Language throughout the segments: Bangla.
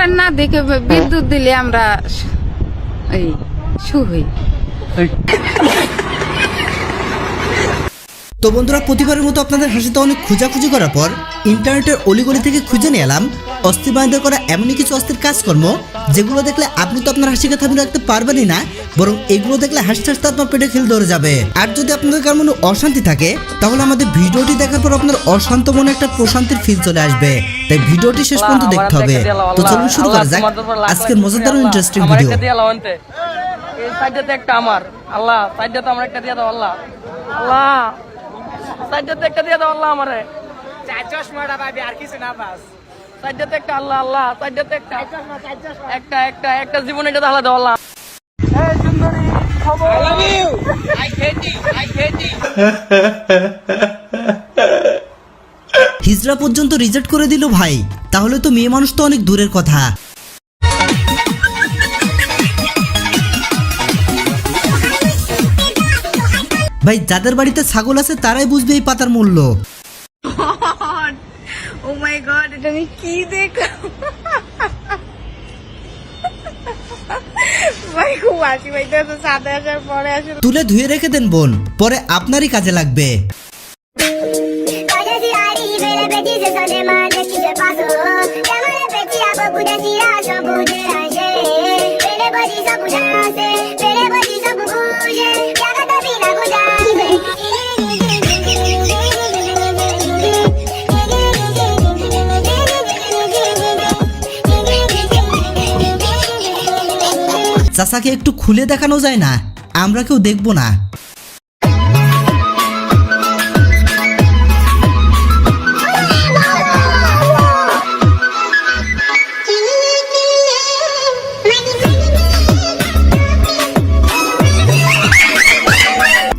কারেন্ট না দেখে বিদ্যুৎ দিলে আমরা এই শু হই। তো বন্ধুরা প্রতিবারের মতো আপনাদের হাসিতে অনেক খোঁজাখুঁজি করার পর ইন্টারনেটের অলিগলি থেকে খুঁজে নিয়ে এলাম। অস্থি বাঁধে করা এমনই কিছু অস্থির কাজকর্ম যেগুলো দেখলে আপনি তো আপনার হাসিকে থামিয়ে রাখতে পারবেনই না বরং এগুলো দেখলে হাসতে হাসতে আপনার পেটে খিল ধরে যাবে। আর যদি আপনাদের কার মনে অশান্তি থাকে তাহলে আমাদের ভিডিওটি দেখার পর আপনার অশান্ত মনে একটা প্রশান্তির ফিল চলে আসবে। তাই ভিডিওটি শেষ পর্যন্ত দেখতে হবে। তো চলুন শুরু করা যাক। আজকের মজাদার ইন্টারেস্টিং ভিডিও একটা আমার। আল্লাহ একটা দিয়ে দাও আল্লাহ। আল্লাহ। সাইডটাতে একটা দিয়ে দাও আল্লাহ আমারে। চার চশমাটা পাবি আর কিছু না সাইডটাতে একটা আল্লাহ আল্লাহ সাইডটাতে একটা। একটা একটা একটা জীবনে এটা তাহলে দাও আল্লাহ। এই সুন্দরী খবর। I love you I hate you I hate you হিজড়া পর্যন্ত রিজেক্ট করে দিল ভাই। তাহলে তো মেয়ে মানুষ তো অনেক দূরের কথা। ভাই যাদের বাড়িতে ছাগল আছে তারাই বুঝবে এই পাতার মূল্য। ও মাই গড এটা আমি কি দেখলাম? তুলে ধুয়ে রেখে দেন বোন পরে আপনারই কাজে লাগবে। চাচাকে একটু খুলে দেখানো যায় না? আমরা কেউ দেখব না।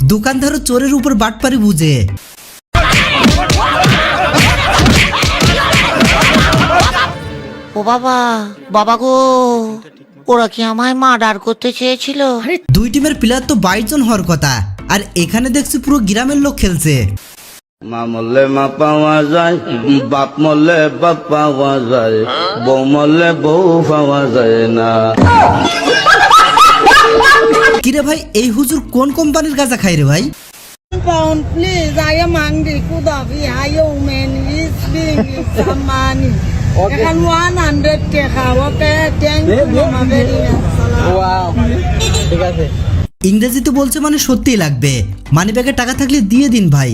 দোকানদারও চোরের উপর বাটপারি বুঝে। ও বাবা বাবা গো। ওরা কি আমায় মার্ডার করতে চেয়েছিল দুই টিমের প্লেয়ার তো বাইশ জন হওয়ার কথা আর এখানে দেখছি পুরো গ্রামের লোক খেলছে মা মরলে মা পাওয়া যায় বাপ মরলে বাপ পাওয়া যায় বউ মরলে বউ পাওয়া যায় না কিরে ভাই এই হুজুর কোন কোম্পানির গাঁজা খাই রে ভাই pound, please. I am hungry. Could have been higher man is being some money. Okay. And 100 k. Okay, thank you, Mama. Very nice. Wow ঠিক আছে. ইংরেজিতে বলছে মানে সত্যিই লাগবে। মানি ব্যাগে টাকা থাকলে দিয়ে দিন ভাই।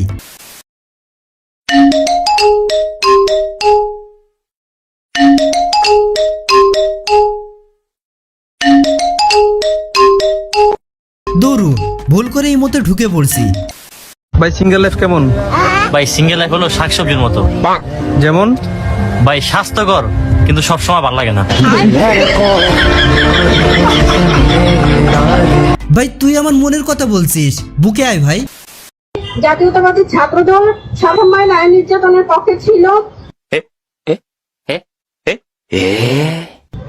দৌড়ু ভুল করে এই মতো ঢুকে পড়ছি। ভাই সিঙ্গেল লাইফ কেমন? ভাই সিঙ্গেল লাইফ হলো শাকসবজির মতো। যেমন? ভাই স্বাস্থ্যকর কিন্তু সবসময় ভালো লাগে না। ভাই তুই আমার মনের কথা বলছিস। বুকে আয় ভাই। জাতীয়তাবাদী ছাত্রদল সবসময় নারী নির্যাতনের পক্ষে ছিল।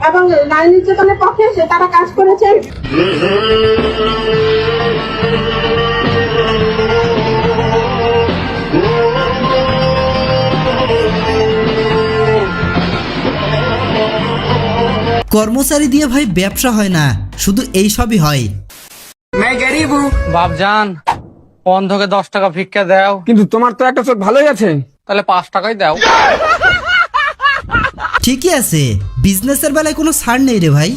এবং নারী নির্যাতনের পক্ষে সে তারা কাজ করেছে। কর্মচারী দিয়ে ভাই ব্যবসা হয় না শুধু এই সবই হয়। বাপজান অন্ধকে দশ টাকা ভিক্ষা দাও। কিন্তু তোমার তো একটা চোখ ভালোই আছে। তাহলে পাঁচ টাকাই দাও। ঠিকই আছে বিজনেসের বেলায় কোনো ছাড় নেই রে ভাই।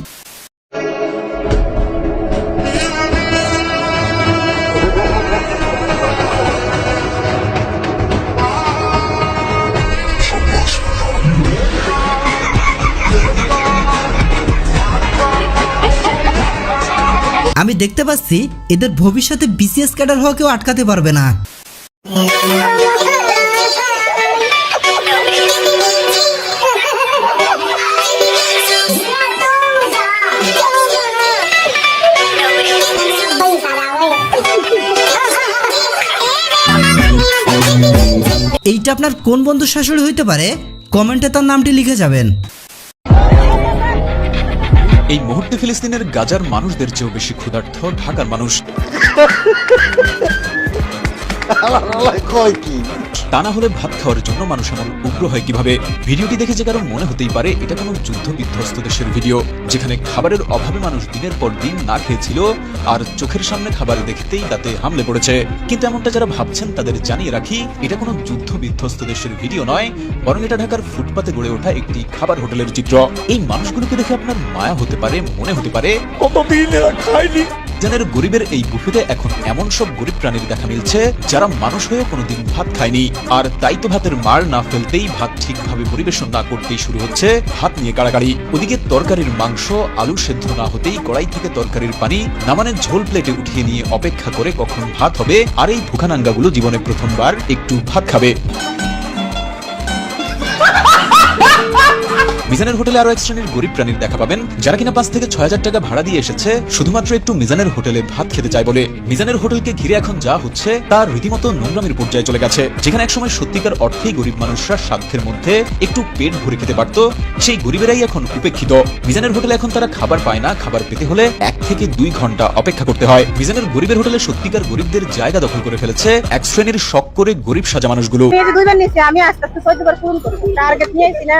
আমি দেখতে পাচ্ছি এদের ভবিষ্যতে বিসিএস ক্যাডার হওয়া কেউ আটকাতে পারবে না। এইটা আপনার কোন বন্ধু শাশুড়ি হইতে পারে? কমেন্টে তার নামটি লিখে যাবেন। এই মুহূর্তে ফিলিস্তিনের গাজার মানুষদের চেয়েও বেশি ক্ষুধার্থ ঢাকার মানুষ। কয় কি? তা না হলে ভাত খাওয়ার জন্য মানুষ এমন উগ্র হয় কীভাবে? ভিডিওটি দেখে যে কারও মনে হতেই পারে এটা কোনো যুদ্ধ বিধ্বস্ত দেশের ভিডিও যেখানে খাবারের অভাবে মানুষ দিনের পর দিন না খেয়েছিল আর চোখের সামনে খাবার দেখতেই তাতে হামলে পড়েছে। কিন্তু এমনটা যারা ভাবছেন তাদের জানিয়ে রাখি এটা কোনো যুদ্ধ বিধ্বস্ত দেশের ভিডিও নয় বরং এটা ঢাকার ফুটপাতে গড়ে ওঠা একটি খাবার হোটেলের চিত্র। এই মানুষগুলোকে দেখে আপনার মায়া হতে পারে মনে হতে পারে কতদিন এরা খায়নি? জানের গরিবের এই বুফেতে এখন এমন সব গরিব প্রাণীর দেখা মিলছে, যারা মানুষ হয়ে কোনোদিন ভাত খায়নি। আর তাই তো ভাতের মার না ফেলতেই ভাত ঠিকভাবে পরিবেশন না করতেই শুরু হচ্ছে ভাত নিয়ে কাড়াকাড়ি ওদিকে তরকারির মাংস, আলু সেদ্ধ না হতেই কড়াই থেকে তরকারির পানি, নামানের ঝোল প্লেটে উঠিয়ে নিয়ে অপেক্ষা করে কখন ভাত হবে, আর এই ভুখানাঙ্গাগুলো জীবনে প্রথমবার একটু ভাত খাবে। মিজানের হোটেলে আরও এক শ্রেণির গরিব প্রাণীর দেখা পাবেন যারা কিনা পাঁচ থেকে ছয় হাজার টাকা ভাড়া দিয়ে এসেছে শুধুমাত্র একটু মিজানের হোটেলে ভাত খেতে চায় বলে। মিজানের হোটেলকে ঘিরে এখন যা হচ্ছে তার রীতিমতো নোংরামির পর্যায়ে চলে গেছে যেখানে একসময় সত্যিকার অর্থেই গরিব মানুষরা সাধ্যের মধ্যে একটু পেট ভরে খেতে পারত সেই গরিবেরাই এখন উপেক্ষিত। মিজানের হোটেলে এখন তারা খাবার পায় না খাবার পেতে হলে এক থেকে দুই ঘণ্টা অপেক্ষা করতে হয়। মিজানের গরিবের হোটেলে সত্যিকার গরিবদের জায়গা দখল করে ফেলেছে এক শ্রেণির শখ করে গরিব সাজা মানুষগুলো। আমি আস্তে আস্তে বার পূরণ করব টার্গেট নিয়েছি না।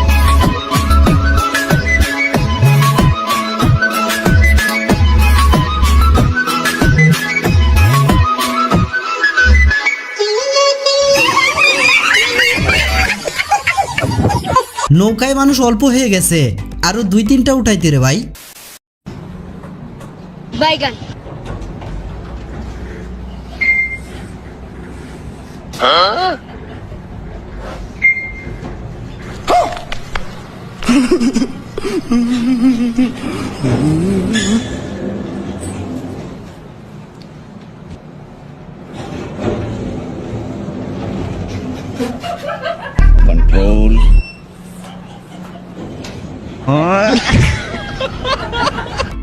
নৌকায় মানুষ অল্প হয়ে গেছে। আরও দুই তিনটা উঠাইতে রে ভাই। হ্যাঁ?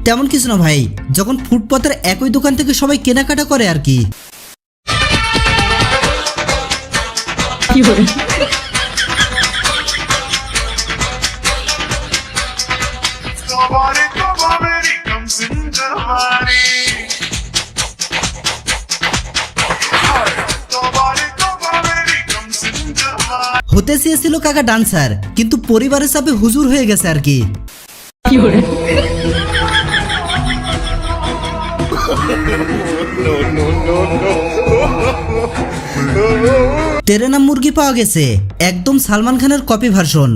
তেমন কিছু না ভাই। যখন ফুটপাতের একই দোকান থেকে সবাই কেনাকাটা করে আর কি। হতে চেয়েছিল কাকা ডান্সার কিন্তু পরিবারের চাপে হুজুর হয়ে গেছে আর কি। তেরেনা মুরগি পাওয়া গেছে। একদম সালমান খানের কপি ভার্সন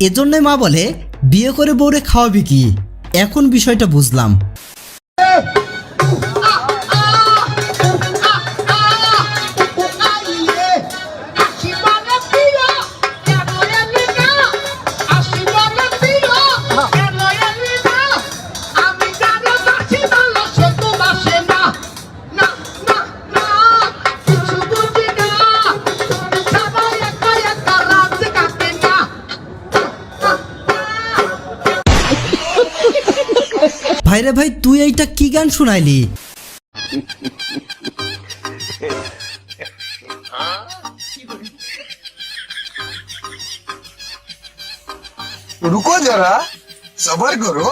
এজন্যই মা বলে বিয়ে করে বউরে খাওয়াবি কি? এখন বিষয়টা বুঝলাম। ভাইরে ভাই তুই এইটা কি গান শুনাইলি? রুকো করো।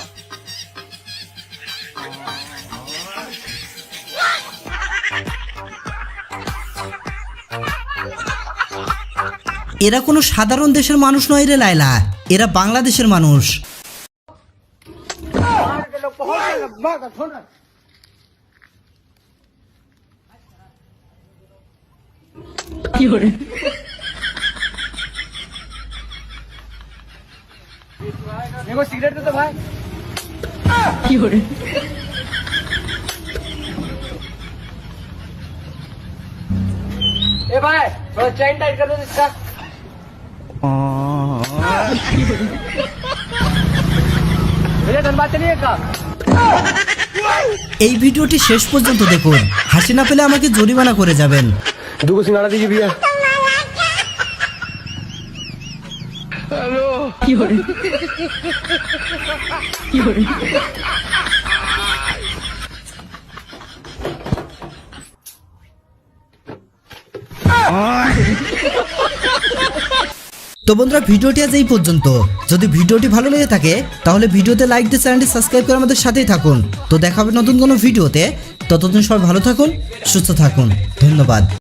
এরা কোনো সাধারণ দেশের মানুষ নয় রে লাইলা এরা বাংলাদেশের মানুষ। फ़ोन रख देखो सिगरेट दे तो भाई क्यों ए भाई थोड़ा चैन टाइट कर दो इसका। मुझे धनबाद चलिए का এই ভিডিওটি শেষ পর্যন্ত দেখুন। হাসি না পেলে আমাকে জরিমানা করে যাবেন। দুগো সিঙ্গাড়া দিকে বিয়া। তো বন্ধুরা, ভিডিওটি আজ এই পর্যন্ত। যদি ভিডিওটি ভালো লেগে থাকে, তাহলে ভিডিওতে লাইক দিয়ে চ্যানেলটি সাবস্ক্রাইব করে আমাদের সাথেই থাকুন। তো দেখা হবে নতুন কোনো ভিডিওতে। ততদিন সবাই ভালো থাকুন, সুস্থ থাকুন। ধন্যবাদ।